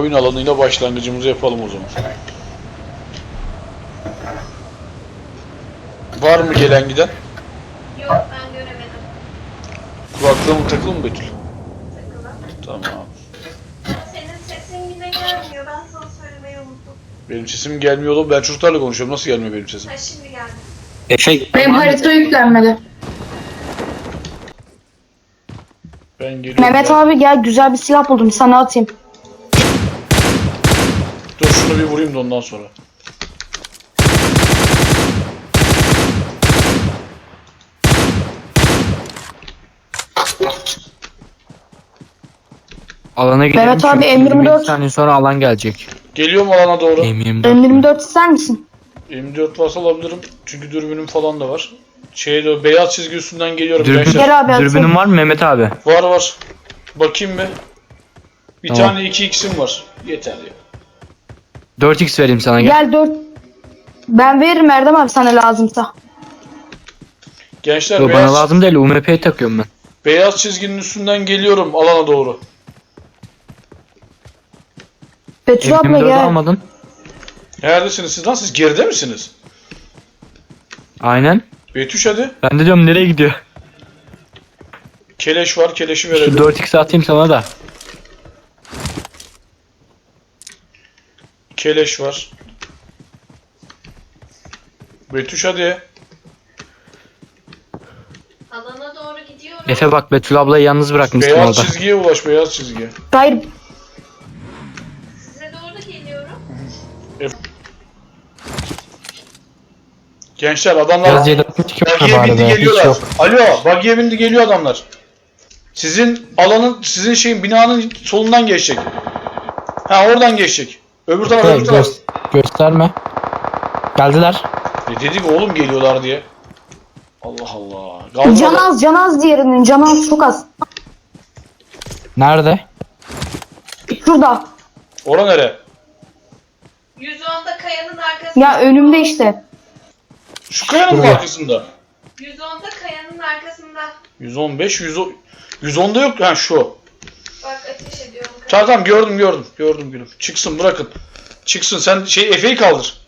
oyun alanıyla başlangıcımızı yapalım o zaman. Var mı gelen giden? Yok ben göremedim. Kulaklığım takılı mı Betül? Takılı. Tamam. Senin sesin yine gelmiyor. Ben sana söylemeyi unuttum. Benim sesim gelmiyor oğlum. Ben çocuklarla konuşuyorum. Nasıl gelmiyor benim sesim? Ha şimdi geldi. Efe Benim harita yüklenmedi. Ben geliyorum. Mehmet abi gel güzel bir silah buldum sana atayım. Şunu bir vurayım da ondan sonra. alana gidelim. Mehmet abi, çünkü M24 20 saniye sonra alan gelecek. Geliyorum alana doğru. M24. M24 ister misin? M4 varsa alabilirim. Çünkü dürbünüm falan da var. Şeye doğru beyaz çizgi üstünden geliyorum Dürbün. Gel abi, dürbünün var mı Mehmet abi? Var var. Bakayım bir. Bir Tamam. tane 2x'im var. Yeter ya. 4x vereyim sana gel. Gel 4. Ben veririm Erdem abi sana lazımsa. Gençler Yo, beyaz, bana lazım değil UMP'yi takıyorum ben. beyaz çizginin üstünden geliyorum alana doğru. Betül abla M24'ü gel. almadın. Neredesiniz siz lan? Siz geride misiniz? Aynen. Betüş hadi. Ben de diyorum nereye gidiyor? Keleş var. Keleşi Şu verelim. 4x atayım sana da. Keleş var. Betüş hadi. Alana doğru gidiyorum. Efe bak Betül ablayı yalnız bırakmıştım Beyaz orada. çizgiye ulaş. Beyaz çizgiye. Hayır Size doğru geliyorum. Gençler adamlar Biraz C62 var Buggy'e bari bindi be. Hiç geliyorlar. yok. Alo, buggy'e bindi geliyor adamlar. Sizin alanın, sizin şeyin binanın solundan geçecek. Ha oradan geçecek. Öbür taraf, öbür taraf. gösterme. Geldiler. E dedik oğlum geliyorlar diye. Allah Allah. Kaldır can az can az diğerinin can az çok az. Nerede? Şurada. Ora nere? 110'da kayanın arkasında. Ya önümde işte. Şu kayanın mı Buraya. arkasında? 110'da kayanın arkasında. 115, 110, 110'da yok. Ha şu. Bak ateş ediyorum. Tamam tamam gördüm gördüm. Gördüm gülüm. Çıksın bırakın. Çıksın sen şey Efe'yi kaldır.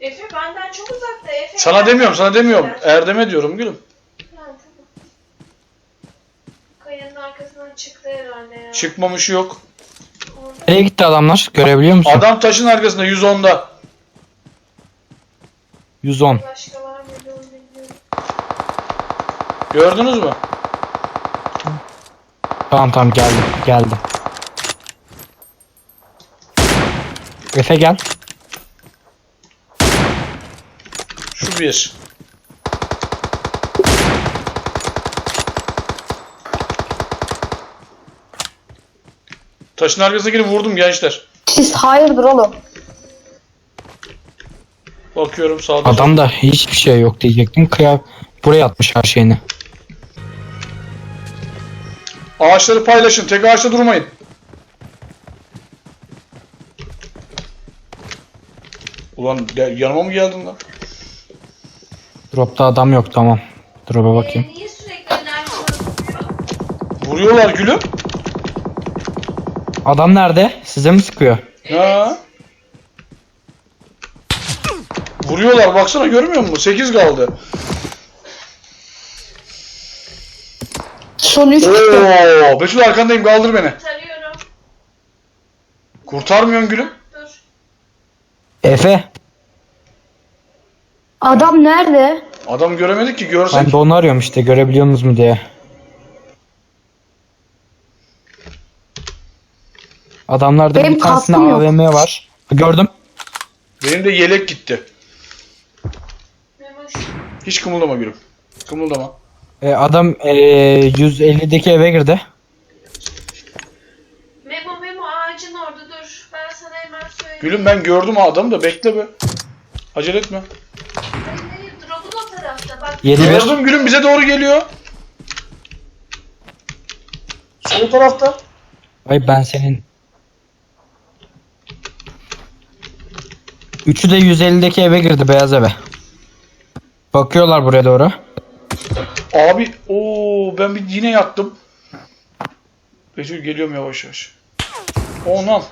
Efe benden çok uzakta. Efe. Sana demiyorum sana demiyorum. Erdem'e diyorum gülüm. Kayanın arkasından çıktı herhalde ya. Çıkmamış yok. Nereye gitti adamlar? Görebiliyor musun? Adam taşın arkasında 110'da. 110. başka var mıydı onu bilmiyorum. Gördünüz mü? Tamam tamam geldim. Geldim. Efe gel. Şu bir. Taşın arkasına girip vurdum gençler. Siz hayırdır oğlum. Bakıyorum sağda. Adamda hiçbir şey yok diyecektim. Kıya buraya atmış her şeyini. Ağaçları paylaşın. Tek ağaçta durmayın. Ulan yanıma mı geldin lan? Dropta adam yok tamam. Drop'a bakayım. Ee, niye sürekli enerji azalıyor? Vuruyorlar gülüm. Adam nerede? Size mi sıkıyor? Ha. Vuruyorlar baksana görmüyor musun? 8 kaldı. Son 3 kişi. Oo, Betül arkandayım kaldır beni. Tarıyorum. Kurtarmıyorsun gülüm. Dur. Efe. Adam nerede? Adam göremedik ki görsek. Ben de onu arıyorum işte görebiliyor musunuz mu diye. Adamlarda Benim bir tanesinde kaskım yok. AVM var. Gördüm. Benim de yelek gitti. Memoş. Hiç kımıldama gülüm. Kımıldama. Ee, adam ee, 150'deki eve girdi. Memo Memo ağacın orada dur. Ben sana hemen söyleyeyim. Gülüm ben gördüm o adamı da bekle be. Acele etme. Hayır hayır drop'un o tarafta. Bak 7 1. Gördüm gülüm bize doğru geliyor. Sol tarafta. Ay ben senin. Üçü de 150'deki eve girdi beyaz eve. Bakıyorlar buraya doğru. Abi ooo ben bir yine yattım. Betül geliyorum yavaş yavaş. Onam.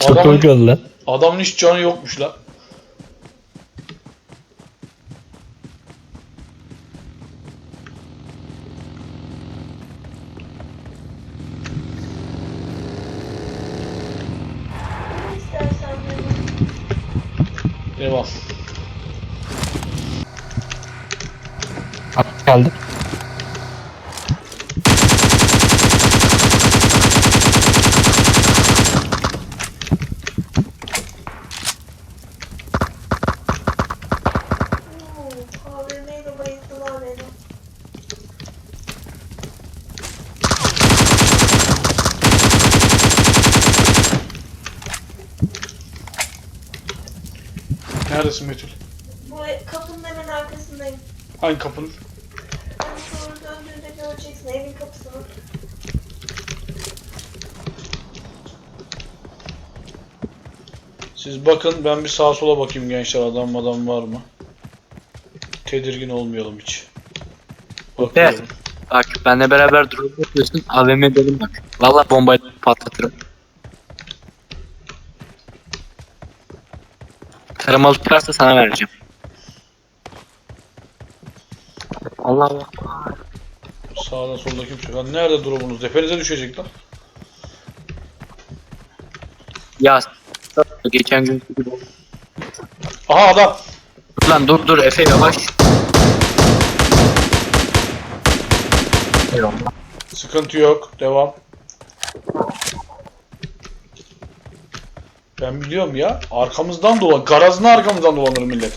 Çok Adamın, lan. adamın hiç canı yokmuş la. Devam. At geldi. Oo, AVM'yle bayıldılar beni. Neredesin Betül? Bu kapının hemen arkasındayım. Hangi kapının? Ben sonra döndüğünde göreceksin evin kapısını. Siz bakın ben bir sağa sola bakayım gençler adam adam var mı? Tedirgin olmayalım hiç. Bakıyorum. Bak benle beraber drone yapıyorsun. AVM benim bak. Valla bombayla patlatırım. Taramalı çıkarsa sana vereceğim. Allah Allah. Sağda solda kimse yok. Lan Nerede drop'unuz? Tepenize düşecek lan. Ya geçen gün. Aha adam. Dur lan dur dur Efe yavaş. Eyvallah. Sıkıntı yok. Devam. Ben biliyorum ya. Arkamızdan dolan. Garazına arkamızdan dolanır millet.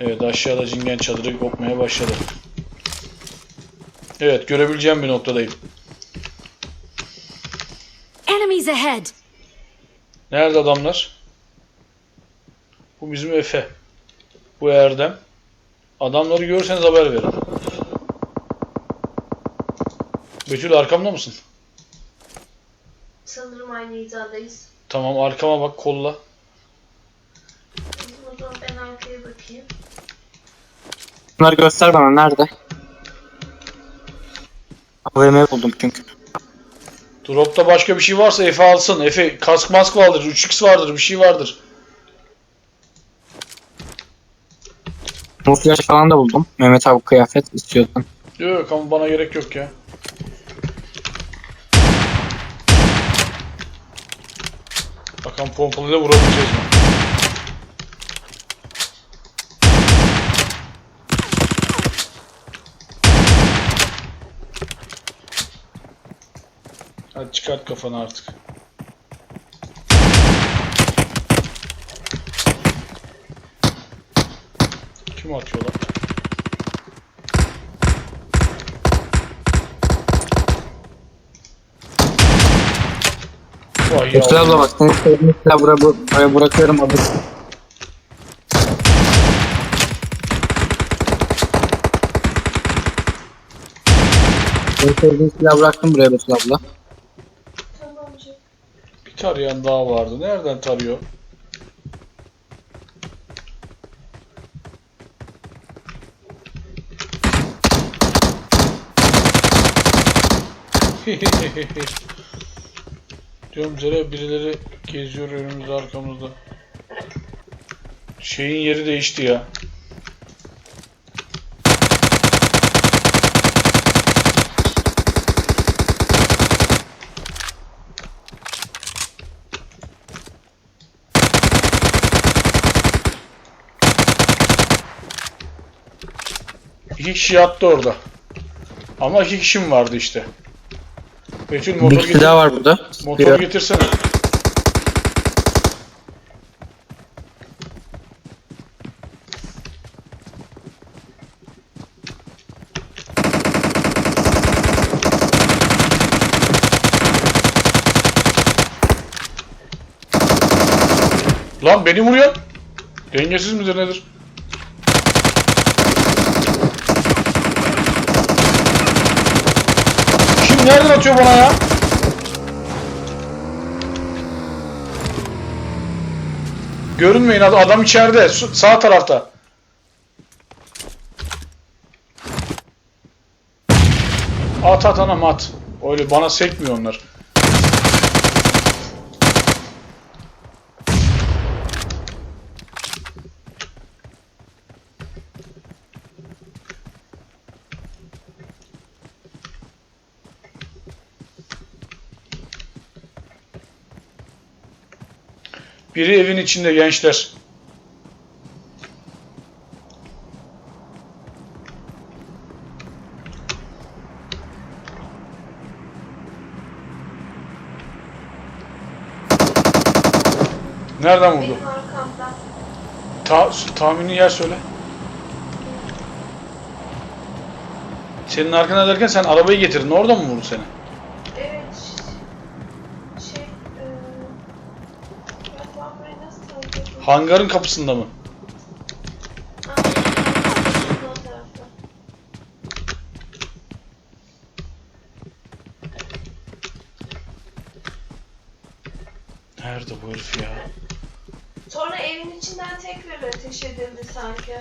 Evet aşağıda cingen çadırı kopmaya başladı. Evet görebileceğim bir noktadayım. Enemies ahead! Nerede adamlar? Bu bizim Efe. Bu Erdem. Adamları görürseniz haber verin. Betül arkamda mısın? Sanırım aynı hizadayız. Tamam arkama bak kolla. O zaman ben arkaya bakayım. Bunları göster bana nerede? AVM buldum çünkü. Dropta başka bir şey varsa Efe alsın. Efe kask mask vardır, 3x vardır, bir şey vardır. Muflaş falan da buldum. Mehmet abi kıyafet istiyorsan. Yok ama bana gerek yok ya. Bakalım pompalıyla vurabileceğiz mi? Hadi çıkart kafanı artık. Kim atıyor Vay Göster yavrum. abla bak sevdiğin silah buraya, buraya bırakıyorum alırsın. Seni sevdiğin silah bıraktım buraya Betül abla. Bir tarayan daha vardı. Nereden tarıyor? Diyorum Zere birileri geziyor önümüzde arkamızda. Şeyin yeri değişti ya. İki kişi yattı orada. Ama iki kişim vardı işte. Betül Bir motor kişi getir. daha var burada. Motor Diyor. getirsene. Lan beni vuruyor. Dengesiz midir nedir? Nereden atıyor bana ya? Görünmeyin ad- adam içeride sağ tarafta. At at anam at. Öyle bana sekmiyor onlar. Biri evin içinde gençler. Nereden vurdu? Benim. Ta tahmini yer söyle. Senin arkana derken sen arabayı getirdin. Orada mı vurdu seni? Evet. Şey, eee ben bu arabayı nasıl tanıdım? Hangarın kapısında mı? Nerede bu herif ya? Sonra evin içinden tekrar ateş edildi sanki.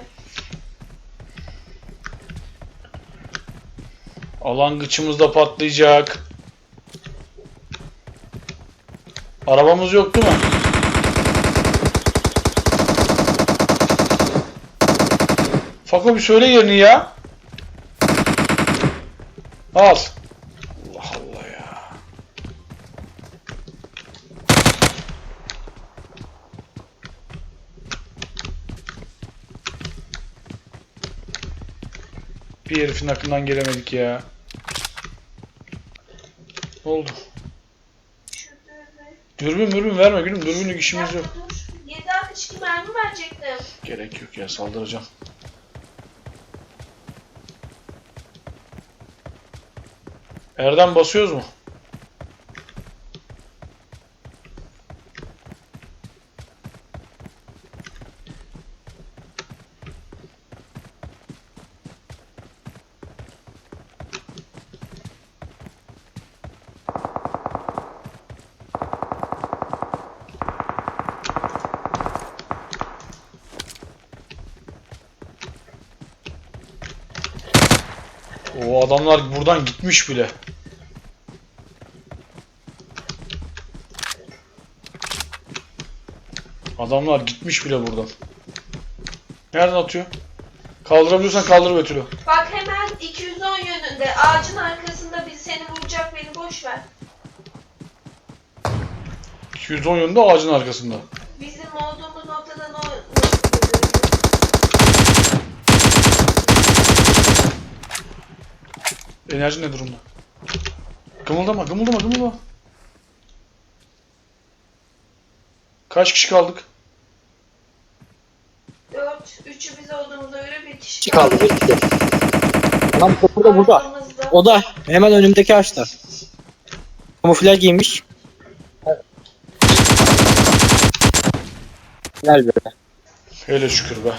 Alan gıçımızda patlayacak. Arabamız yok değil mi? Fako bir söyle yerini ya. Al. Allah Allah ya. Bir herifin aklından gelemedik ya. Ne oldu? Dürbün mürbün verme gülüm. Dürbünlük işimiz yok. dur. 762 mermi verecektim. Gerek yok ya saldıracağım. Erdem basıyoruz mu? O adamlar buradan gitmiş bile. Adamlar gitmiş bile buradan. Nereden atıyor? Kaldırabiliyorsan kaldır Betül'ü. Bak hemen 210 yönünde ağacın arkasında bir seni vuracak beni boş ver. 210 yönünde ağacın arkasında. Bizim olduğumuz noktadan o Enerji ne durumda? Gımıldama, gımıldama, gımıldama. Kaç kişi kaldık? 4, 3'ü biz olduğumuza göre bir kişi kaldı. Bir iki. Lan burada burada. Arkamızda. O da hemen önümdeki ağaçta. Kamuflaj giymiş. Gel be. Hele şükür be.